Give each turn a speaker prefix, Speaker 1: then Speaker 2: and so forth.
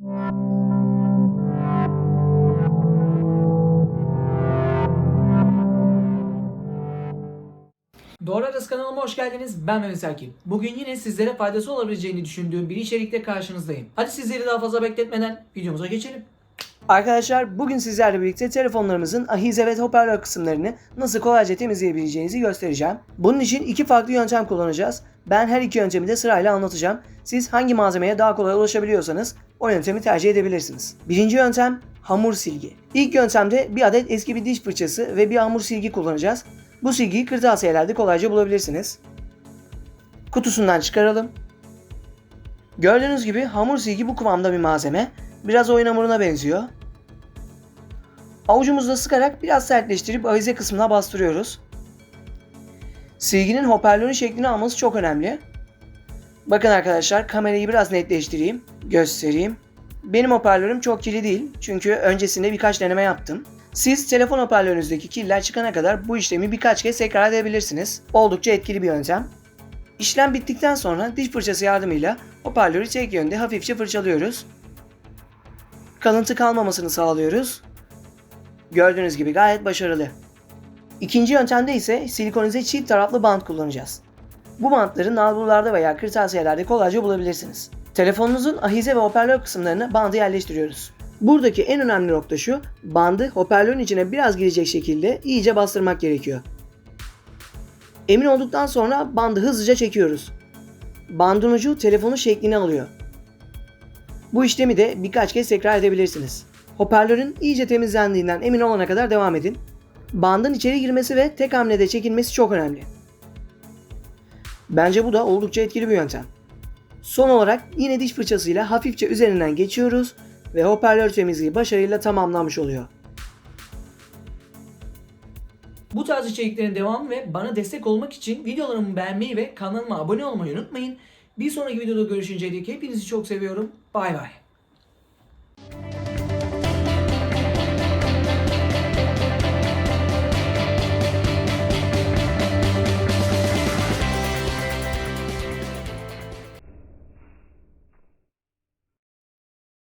Speaker 1: Doğru Adres kanalıma hoş geldiniz. Ben Mehmet Erkin. Bugün yine sizlere faydası olabileceğini düşündüğüm bir içerikle karşınızdayım. Hadi sizleri daha fazla bekletmeden videomuza geçelim.
Speaker 2: Arkadaşlar bugün sizlerle birlikte telefonlarımızın ahize ve hoparlör kısımlarını nasıl kolayca temizleyebileceğinizi göstereceğim. Bunun için iki farklı yöntem kullanacağız. Ben her iki yöntemi de sırayla anlatacağım. Siz hangi malzemeye daha kolay ulaşabiliyorsanız o yöntemi tercih edebilirsiniz. Birinci yöntem hamur silgi. İlk yöntemde bir adet eski bir diş fırçası ve bir hamur silgi kullanacağız. Bu silgiyi kırtasiyelerde kolayca bulabilirsiniz. Kutusundan çıkaralım. Gördüğünüz gibi hamur silgi bu kıvamda bir malzeme. Biraz oyun hamuruna benziyor. Avucumuzla sıkarak biraz sertleştirip avize kısmına bastırıyoruz. Silginin hoparlörün şeklini alması çok önemli. Bakın arkadaşlar kamerayı biraz netleştireyim, göstereyim. Benim hoparlörüm çok kirli değil çünkü öncesinde birkaç deneme yaptım. Siz telefon hoparlörünüzdeki kirler çıkana kadar bu işlemi birkaç kez tekrar edebilirsiniz. Oldukça etkili bir yöntem. İşlem bittikten sonra diş fırçası yardımıyla hoparlörü tek yönde hafifçe fırçalıyoruz. Kalıntı kalmamasını sağlıyoruz. Gördüğünüz gibi gayet başarılı. İkinci yöntemde ise silikonize çift taraflı bant kullanacağız. Bu bantları nalburlarda veya kırtasiyelerde kolayca bulabilirsiniz. Telefonunuzun ahize ve hoparlör kısımlarına bandı yerleştiriyoruz. Buradaki en önemli nokta şu, bandı hoparlörün içine biraz girecek şekilde iyice bastırmak gerekiyor. Emin olduktan sonra bandı hızlıca çekiyoruz. Bandın ucu telefonun şeklini alıyor. Bu işlemi de birkaç kez tekrar edebilirsiniz. Hoparlörün iyice temizlendiğinden emin olana kadar devam edin. Bandın içeri girmesi ve tek hamlede çekilmesi çok önemli. Bence bu da oldukça etkili bir yöntem. Son olarak yine diş fırçasıyla hafifçe üzerinden geçiyoruz ve hoparlör temizliği başarıyla tamamlanmış oluyor.
Speaker 1: Bu tarz içeriklerin devamı ve bana destek olmak için videolarımı beğenmeyi ve kanalıma abone olmayı unutmayın. Bir sonraki videoda görüşünceye dek hepinizi çok seviyorum. Bay bay.